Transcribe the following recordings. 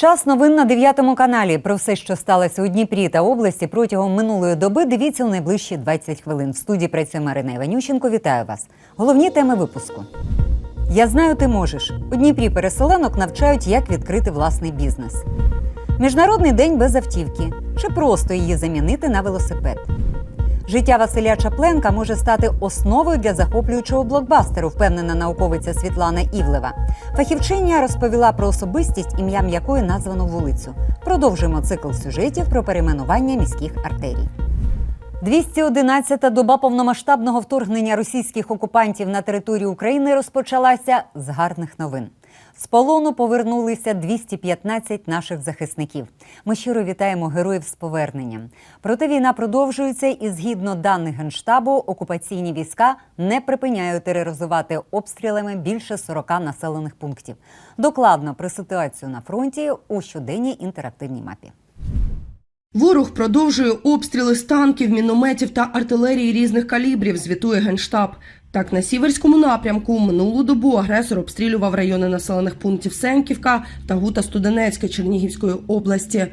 Час новин на 9 каналі. Про все, що сталося у Дніпрі та області протягом минулої доби. Дивіться у найближчі 20 хвилин. В студії працює Марина Іванющенко. Вітаю вас. Головні теми випуску. Я знаю, ти можеш. У Дніпрі переселенок навчають, як відкрити власний бізнес. Міжнародний день без автівки. Чи просто її замінити на велосипед. Життя Василя Чапленка може стати основою для захоплюючого блокбастеру, впевнена науковиця Світлана Івлева. Фахівчиня розповіла про особистість, ім'ям якої названо вулицю. Продовжуємо цикл сюжетів про перейменування міських артерій. 211-та доба повномасштабного вторгнення російських окупантів на територію України розпочалася з гарних новин. З полону повернулися 215 наших захисників. Ми щиро вітаємо героїв з поверненням. Проте війна продовжується, і згідно даних генштабу, окупаційні війська не припиняють тероризувати обстрілами більше 40 населених пунктів. Докладно про ситуацію на фронті у щоденній інтерактивній мапі. Ворог продовжує обстріли з танків, мінометів та артилерії різних калібрів, звітує Генштаб. Так, на сіверському напрямку минулу добу агресор обстрілював райони населених пунктів Сенківка та Гута Студенецька Чернігівської області.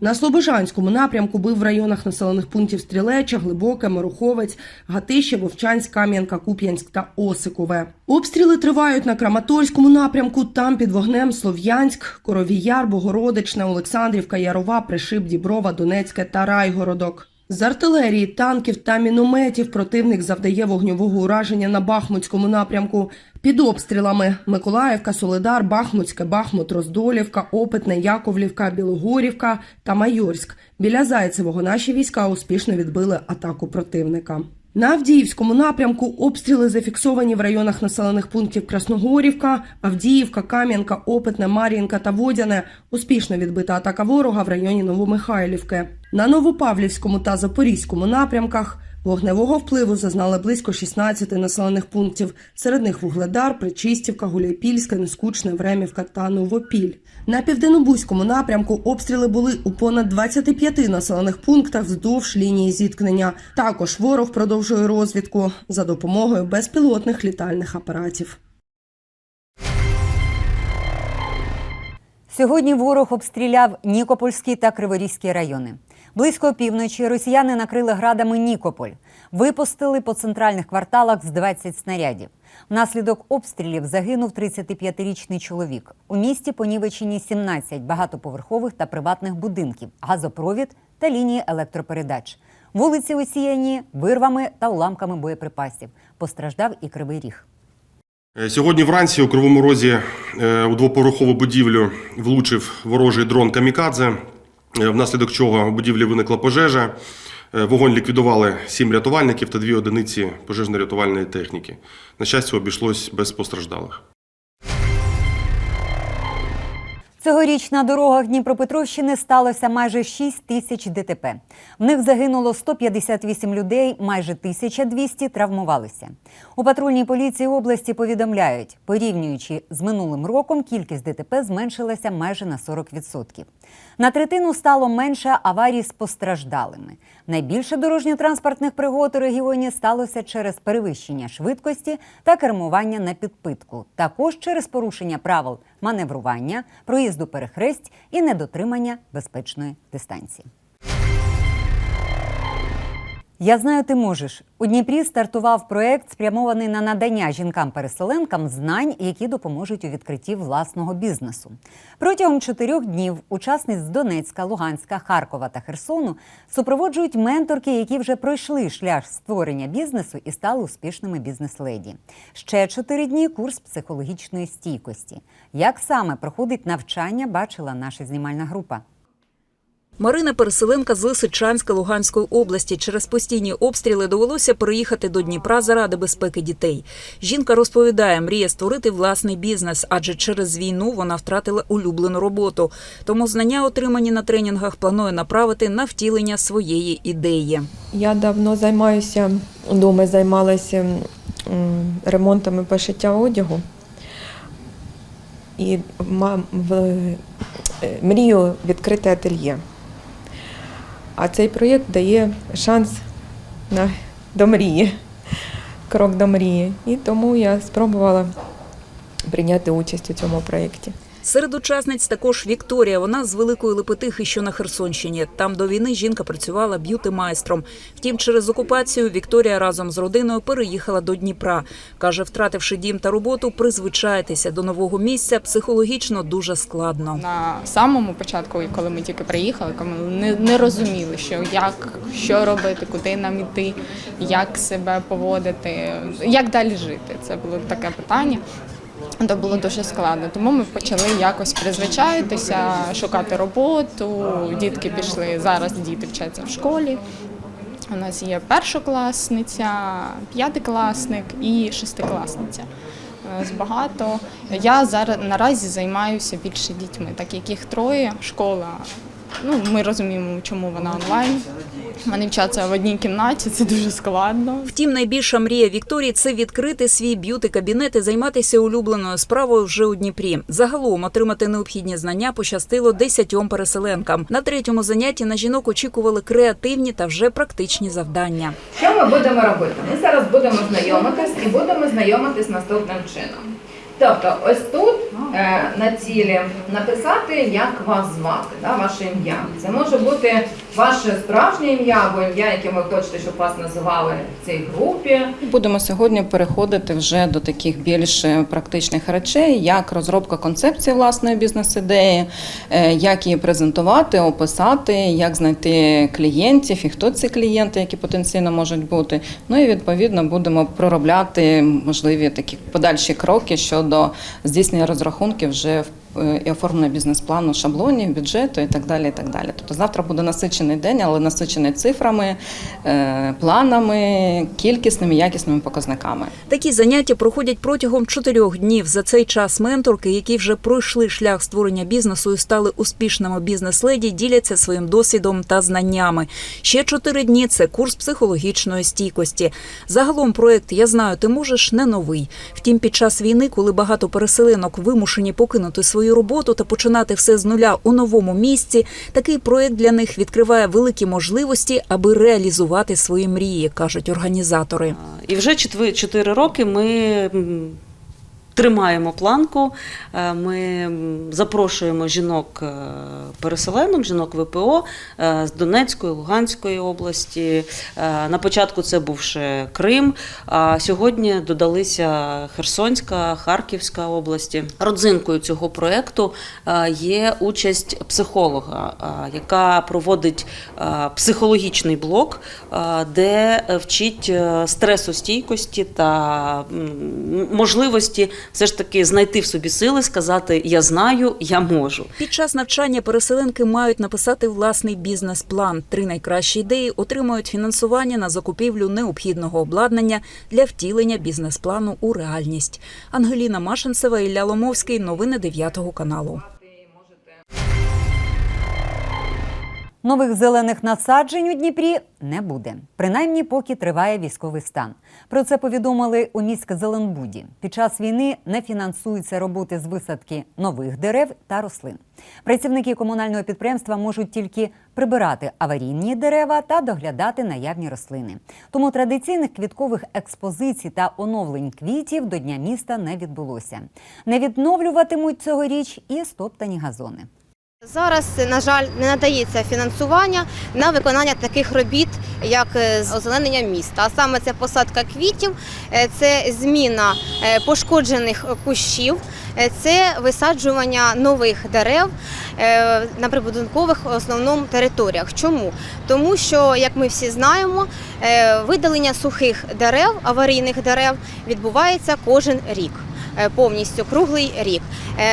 На Слобожанському напрямку бив в районах населених пунктів Стрілеча, Глибоке, Мороховець, Гатище, Вовчанськ, Кам'янка, Куп'янськ та Осикове. Обстріли тривають на Краматорському напрямку. Там під вогнем Слов'янськ, Коровіяр, Богородичне, Олександрівка, Ярова, Пришип, Діброва, Донецьке та Райгородок. З артилерії, танків та мінометів противник завдає вогньового ураження на Бахмутському напрямку. Під обстрілами Миколаївка, Солидар, Бахмутське, Бахмут, Роздолівка, Опитне, Яковлівка, Білогорівка та Майорськ. Біля Зайцевого наші війська успішно відбили атаку противника. На Авдіївському напрямку обстріли зафіксовані в районах населених пунктів Красногорівка, Авдіївка, Кам'янка, Опитне, Мар'їнка та Водяне. Успішно відбита атака ворога в районі Новомихайлівки. На Новопавлівському та Запорізькому напрямках вогневого впливу зазнали близько 16 населених пунктів. Серед них Вугледар, Причистівка, Гуляйпільське, Нескучне, Времівка та Новопіль. На південнобузькому напрямку обстріли були у понад 25 населених пунктах вздовж лінії зіткнення. Також ворог продовжує розвідку за допомогою безпілотних літальних апаратів. Сьогодні ворог обстріляв Нікопольський та Криворізький райони. Близько опівночі росіяни накрили градами Нікополь. Випустили по центральних кварталах з 20 снарядів. Внаслідок обстрілів загинув 35-річний чоловік. У місті понівечені 17 багатоповерхових та приватних будинків, газопровід та лінії електропередач. Вулиці усіяні вирвами та уламками боєприпасів. Постраждав і Кривий Ріг. Е, Сьогодні вранці у Кривому Розі е, у двоповерхову будівлю влучив ворожий дрон Камікадзе, внаслідок чого у будівлі виникла пожежа. Е, Вогонь ліквідували сім рятувальників та дві одиниці пожежно-рятувальної техніки. На щастя, обійшлось без постраждалих. Цьогоріч на дорогах Дніпропетровщини сталося майже 6 тисяч ДТП. В них загинуло 158 людей, майже 1200 травмувалися. У патрульній поліції області повідомляють, порівнюючи з минулим роком, кількість ДТП зменшилася майже на 40%. На третину стало менше аварій з постраждалими. Найбільше дорожньо-транспортних пригод у регіоні сталося через перевищення швидкості та кермування на підпитку, також через порушення правил маневрування, проїзду перехресть і недотримання безпечної дистанції. Я знаю, ти можеш. У Дніпрі стартував проект, спрямований на надання жінкам-переселенкам знань, які допоможуть у відкритті власного бізнесу. Протягом чотирьох днів учасниць з Донецька, Луганська, Харкова та Херсону супроводжують менторки, які вже пройшли шлях створення бізнесу і стали успішними бізнес-леді. Ще чотири дні курс психологічної стійкості. Як саме проходить навчання, бачила наша знімальна група. Марина переселенка з Лисичанська Луганської області. Через постійні обстріли довелося переїхати до Дніпра заради безпеки дітей. Жінка розповідає, мріє створити власний бізнес, адже через війну вона втратила улюблену роботу. Тому знання, отримані на тренінгах, планує направити на втілення своєї ідеї. Я давно займаюся вдома, займалася і пошиття одягу. І е, мрію відкрити ательє. А цей проєкт дає шанс на, до мрії, крок до мрії. І тому я спробувала прийняти участь у цьому проєкті. Серед учасниць також Вікторія. Вона з Великої Лепетихи, що на Херсонщині. Там до війни жінка працювала б'юти-майстром. Втім, через окупацію Вікторія разом з родиною переїхала до Дніпра. Каже, втративши дім та роботу, призвичаєтеся до нового місця психологічно дуже складно. На самому початку, коли ми тільки приїхали, коли ми не, не розуміли, що як, що робити, куди нам іти, як себе поводити, як далі жити. Це було таке питання. То було дуже складно, тому ми почали якось призвичаїтися, шукати роботу. Дітки пішли зараз. Діти вчаться в школі. У нас є першокласниця, п'ятикласник і шестикласниця. Е, З багато. Я зараз наразі займаюся більше дітьми, так як їх троє. Школа. Ну, ми розуміємо, чому вона онлайн. Вони вчаться в одній кімнаті, це дуже складно. Втім, найбільша мрія Вікторії це відкрити свій б'юти-кабінет і займатися улюбленою справою вже у Дніпрі. Загалом отримати необхідні знання пощастило десятьом переселенкам. На третьому занятті на жінок очікували креативні та вже практичні завдання. Що ми будемо робити? Ми зараз будемо знайомитись і будемо знайомитись наступним чином. Тобто, ось тут е, на цілі написати, як вас звати, да, ваше ім'я. Це може бути ваше справжнє ім'я або ім'я, яке ви хочете, щоб вас називали в цій групі. Будемо сьогодні переходити вже до таких більш е, практичних речей, як розробка концепції власної бізнес-ідеї, е, як її презентувати, описати, як знайти клієнтів і хто ці клієнти, які потенційно можуть бути. Ну і відповідно будемо проробляти можливі такі подальші кроки щодо здійснення розрахунків вже в і оформлення бізнес-плану, шаблонів, бюджету і так далі. І так далі. Тобто завтра буде насичений день, але насичений цифрами, е, планами, кількісними, якісними показниками. Такі заняття проходять протягом чотирьох днів. За цей час менторки, які вже пройшли шлях створення бізнесу і стали успішними бізнес-леді, діляться своїм досвідом та знаннями. Ще чотири дні це курс психологічної стійкості. Загалом проект Я знаю, ти можеш не новий. Втім, під час війни, коли багато переселенок вимушені покинути свою роботу та починати все з нуля у новому місці, такий проект для них відкриває великі можливості, аби реалізувати свої мрії, кажуть організатори. І вже четви- чотири роки ми тримаємо планку. Е, Ми запрошуємо жінок е, жінок ВПО е, з Донецької, Луганської області. На початку це був ще Крим, а сьогодні додалися Херсонська, Харківська області. Родзинкою цього проекту є участь психолога, яка проводить психологічний блок, де вчить стресостійкості та можливості все ж таки знайти в собі сили, сказати Я знаю, я можу. Під час навчання переселенки мають написати власний бізнес-план. Три найкращі ідеї отримують фінансування на закупівлю необхідного обладнання для втілення бізнес-плану у реальність. Ангеліна Машинцева, Ілля Ломовський. Новини 9 каналу. Нових зелених насаджень у Дніпрі не буде, принаймні поки триває військовий стан. Про це повідомили у міськзеленбуді. Під час війни не фінансуються роботи з висадки нових дерев та рослин. Працівники комунального підприємства можуть тільки прибирати аварійні дерева та доглядати наявні рослини. Тому традиційних квіткових експозицій та оновлень квітів до Дня міста не відбулося. Не відновлюватимуть цьогоріч і стоптані газони. Зараз, на жаль, не надається фінансування на виконання таких робіт, як е, озеленення міста. А саме це посадка квітів, е, це зміна е, пошкоджених кущів, це висаджування нових дерев на прибудинкових основному територіях. Чому? Тому що, як ми всі знаємо, видалення сухих дерев, аварійних дерев відбувається кожен рік. Повністю круглий рік.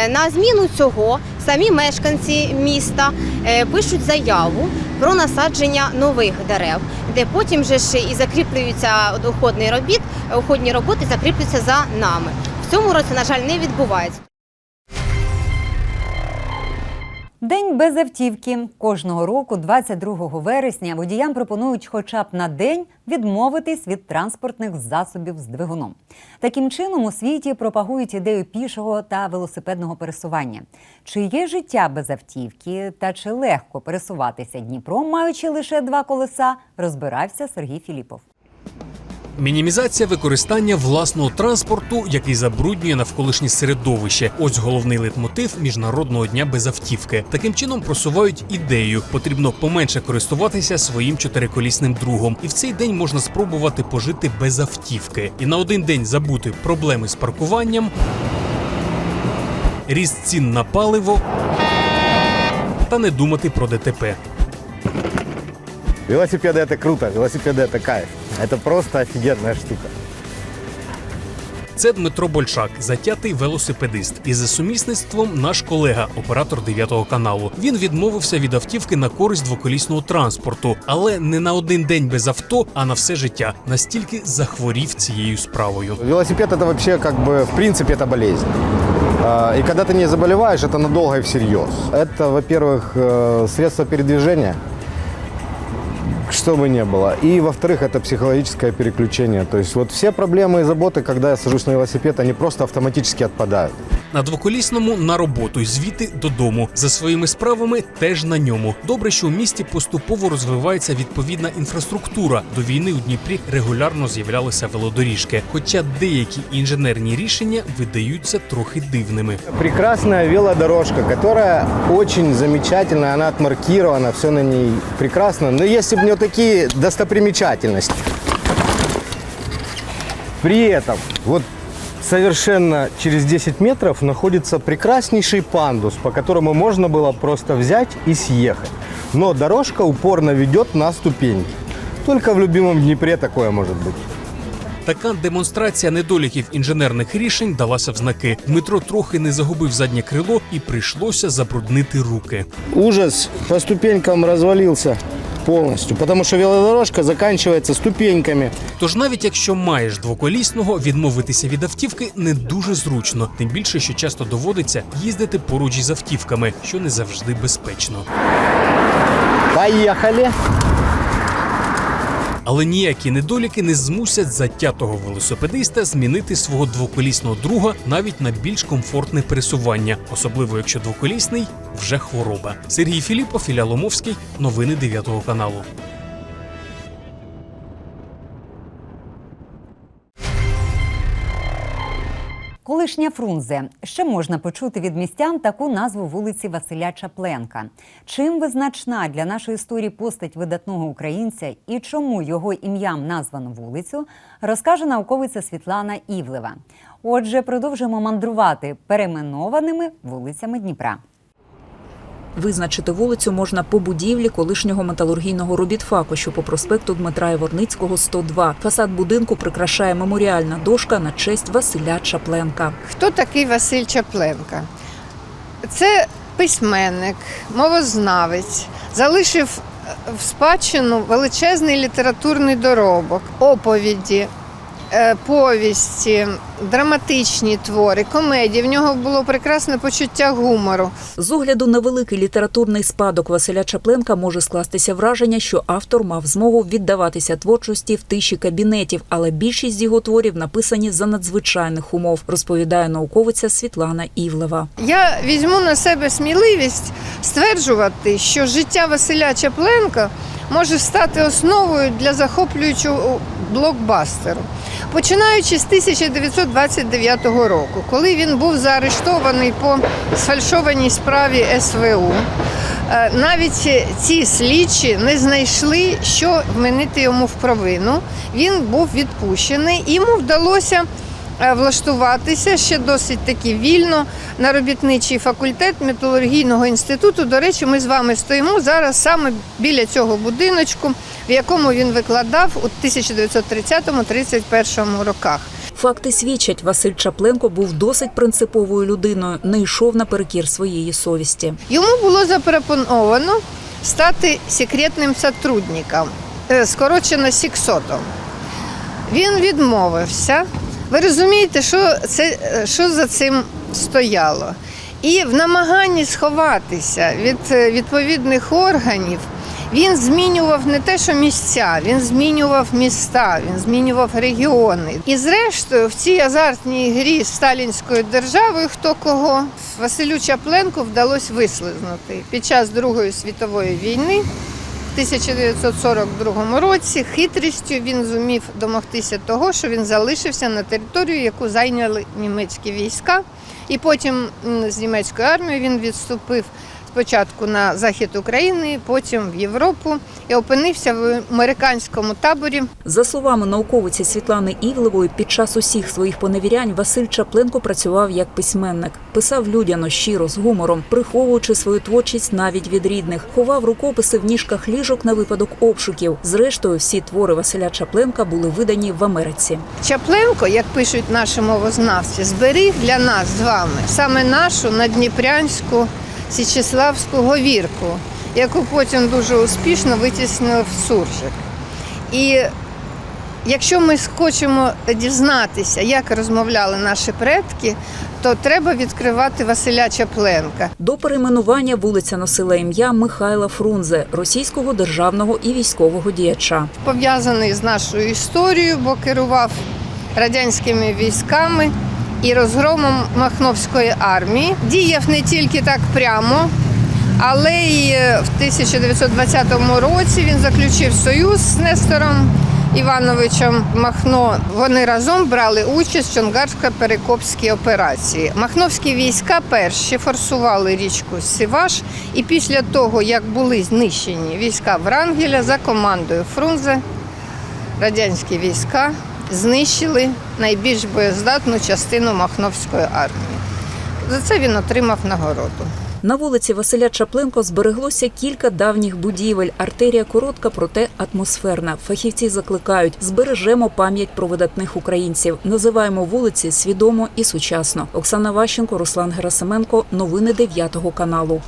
На зміну цього самі мешканці міста е, пишуть заяву про насадження нових дерев, де потім же ж і закріплюються доходний робіт, уходні роботи закріплюються за нами. В цьому році, на жаль, не відбувається. День без автівки. Кожного року, 22 вересня, водіям пропонують хоча б на день відмовитись від транспортних засобів з двигуном. Таким чином у світі пропагують ідею пішого та велосипедного пересування. Чи є життя без автівки та чи легко пересуватися Дніпром, маючи лише два колеса, розбирався Сергій Філіпов. Мінімізація використання власного транспорту, який забруднює навколишнє середовище. Ось головний литмотив міжнародного дня без автівки. Таким чином просувають ідею. Потрібно поменше користуватися своїм чотириколісним другом, і в цей день можна спробувати пожити без автівки. І на один день забути проблеми з паркуванням, ріст цін на паливо та не думати про ДТП. Велосипеды это круто, велосипеды это кайф. Это просто офигенная штука. Це Дмитро Большак, затятий велосипедист. І за сумісництвом наш колега, оператор 9 каналу. Він відмовився від автівки на користь двоколісного транспорту, але не на один день без авто, а на все життя. Настільки захворів цією справою. Велосипед это вообще как бы, в принципе, это болезнь. А, И когда ты не заболеваешь, это надолго и всерьез. Это, во-первых, э, средство передвижения, что бы ни было. И, во-вторых, это психологическое переключение. То есть вот все проблемы и заботы, когда я сажусь на велосипед, они просто автоматически отпадают. На двоколісному на роботу й звідти додому. За своїми справами теж на ньому. Добре, що у місті поступово розвивається відповідна інфраструктура. До війни у Дніпрі регулярно з'являлися велодоріжки. Хоча деякі інженерні рішення видаються трохи дивними. Прекрасная велодорожка, которая очень замечательная, она отмаркирована, все на ней прекрасно. Но если бы не вот такие достопримечательности. При этом вот совершенно через 10 метров находится прекраснейший пандус, по которому можно было просто взять и съехать. Но дорожка упорно ведет на ступеньки. Только в любимом Днепре такое может быть. Така демонстрація недоліків інженерних рішень далася в знаки. Дмитро трохи не загубив заднє крило і прийшлося забруднити руки. Ужас по ступенькам развалился полностью, тому що велодорожка заканчивается ступеньками. Тож навіть якщо маєш двоколісного, відмовитися від автівки не дуже зручно, тим більше, що часто доводиться їздити поруч із автівками, що не завжди безпечно. Поехали! Але ніякі недоліки не змусять затятого велосипедиста змінити свого двоколісного друга навіть на більш комфортне пересування, особливо якщо двоколісний вже хвороба. Сергій Філіпов, Ілля Ломовський, новини 9 каналу. Колишня Фрунзе. Ще можна почути від містян таку назву вулиці Василя Чапленка. Чим визначна для нашої історії постать видатного українця і чому його ім'ям названо вулицю, розкаже науковиця Світлана Івлева. Отже, продовжуємо мандрувати перейменованими вулицями Дніпра. Визначити вулицю можна по будівлі колишнього металургійного робітфаку, що по проспекту Дмитра Яворницького, 102. Фасад будинку прикрашає меморіальна дошка на честь Василя Чапленка. Хто такий Василь Чапленка? Це письменник, мовознавець, залишив в спадщину величезний літературний доробок, оповіді, повісті, драматичні твори, комедії. В нього було прекрасне почуття гумору. З огляду на великий літературний спадок Василя Чапленка може скластися враження, що автор мав змогу віддаватися творчості в тиші кабінетів, але більшість його творів написані за надзвичайних умов, розповідає науковиця Світлана Івлева. Я візьму на себе сміливість стверджувати, що життя Василя Чапленка може стати основою для захоплюючого блокбастеру. Починаючи з 1929 року, коли він був заарештований по сфальшованій справі СВУ, е, навіть ці слідчі не знайшли, що вменити йому в провину. Він був відпущений, йому вдалося влаштуватися ще досить таки вільно на робітничий факультет металургійного інституту. До речі, ми з вами стоїмо зараз саме біля цього будиночку, в якому він викладав у 1930-31 роках. Факти свідчать, Василь Чапленко був досить принциповою людиною, не йшов наперекір своєї совісті. Йому було запропоновано стати секретним сотрудником, е, скорочено сіксотом. Він відмовився. Ви розумієте, що, це, е, що за цим стояло? І в намаганні сховатися від е, відповідних органів він змінював не те, що місця, він змінював міста, він змінював регіони. І зрештою, в цій азартній грі сталінською державою, хто кого Василю Чапленку вдалося вислизнути. Під час Другої світової війни 1942 році хитрістю він зумів домогтися того, що він залишився на територію, яку зайняли німецькі війська. І потім з німецької армії він відступив спочатку на захід України, потім в Європу і опинився в американському таборі. За словами науковиці Світлани Івлевої, під час усіх своїх поневірянь Василь Чапленко працював як письменник, писав людяно, щиро, з гумором, приховуючи свою творчість навіть від рідних, ховав рукописи в ніжках ліжок на випадок обшуків. Зрештою, всі твори Василя Чапленка були видані в Америці. Чапленко, як пишуть наші мовознавці, зберіг для нас з вами саме нашу надніпрянську Січеславську говірку, яку потім дуже успішно витіснив суржик. І якщо ми хочемо дізнатися, як розмовляли наші предки, то треба відкривати Василя Чапленка. До перейменування вулиця носила ім'я Михайла Фрунзе, російського державного і військового діяча. пов'язаний з нашою історією, бо керував радянськими військами і розгромом Махновської армії. Діяв не тільки так прямо, але й в 1920 році він заключив союз з Нестором Івановичем Махно. Вони разом брали участь в Чонгарсько-Перекопській операції. Махновські війська перші форсували річку Сиваш, і після того, як були знищені війська Врангеля за командою Фрунзе, радянські війська знищили найбільш боєздатну частину Махновської армії. За це він отримав нагороду. На вулиці Василя Чапленко збереглося кілька давніх будівель. Артерія коротка, проте атмосферна. Фахівці закликають: збережемо пам'ять про видатних українців. Називаємо вулиці свідомо і сучасно. Оксана Ващенко, Руслан Герасименко. Новини 9 каналу.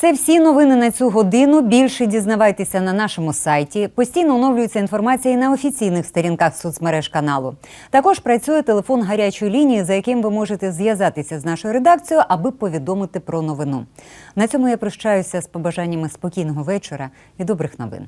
Це всі новини на цю годину. Більше дізнавайтеся на нашому сайті. Постійно оновлюється інформація і на офіційних сторінках соцмереж каналу. Також працює телефон гарячої лінії, за яким ви можете зв'язатися з нашою редакцією, аби повідомити про новину. На цьому я прощаюся з побажаннями спокійного вечора і добрих новин.